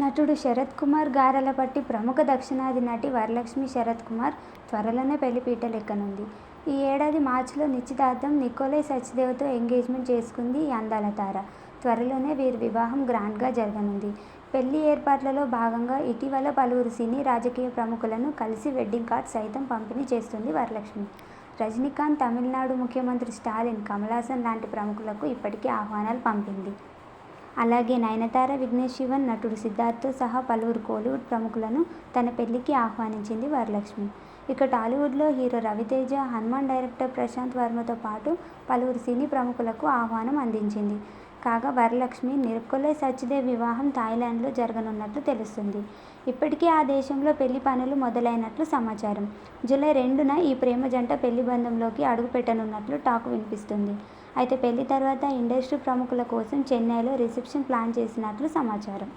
నటుడు శరత్ కుమార్ గారలపట్టి ప్రముఖ దక్షిణాది నటి వరలక్ష్మి శరత్ కుమార్ త్వరలోనే పెళ్ళిపీటలెక్కనుంది. ఈ ఏడాది మార్చిలో నిశ్చితార్థం నికోలే సచ్దేవ్తో ఎంగేజ్మెంట్ చేసుకుంది ఈ అందాల తార. త్వరలోనే వీరి వివాహం గ్రాండ్గా జరగనుంది. పెళ్ళి ఏర్పాట్లలో భాగంగా ఇటీవల పలువురు సినీ, రాజకీయ ప్రముఖులను కలిసి వెడ్డింగ్ కార్డ్ సైతం పంపిణీ చేస్తుంది వరలక్ష్మి. రజనీకాంత్, తమిళనాడు ముఖ్యమంత్రి స్టాలిన్, కమలాసన్ లాంటి ప్రముఖులకు ఇప్పటికే ఆహ్వానాలు పంపింది. అలాగే నయనతార, విఘ్నేష్ శివన్, నటుడు సిద్ధార్థ్తో సహా పలువురు కోలీవుడ్ ప్రముఖులను తన పెళ్ళికి ఆహ్వానించింది వరలక్ష్మి. ఇక టాలీవుడ్లో హీరో రవితేజ, హనుమాన్ డైరెక్టర్ ప్రశాంత్ వర్మతో పాటు పలువురు సినీ ప్రముఖులకు ఆహ్వానం అందించింది. కాగా వరలక్ష్మి, నిరుకొల్లై సచ్దేవ్ వివాహం థాయిలాండ్లో జరగనున్నట్లు తెలుస్తుంది ఇప్పటికే ఆ దేశంలో పెళ్ళి పనులు మొదలైనట్లు సమాచారం. జూలై రెండున ఈ ప్రేమ జంట పెళ్ళి బంధంలోకి అడుగుపెట్టనున్నట్లు టాక్ వినిపిస్తుంది అయితే పెళ్ళి తర్వాత ఇండస్ట్రీ ప్రముఖుల కోసం చెన్నైలో రిసెప్షన్ ప్లాన్ చేసినట్లు సమాచారం.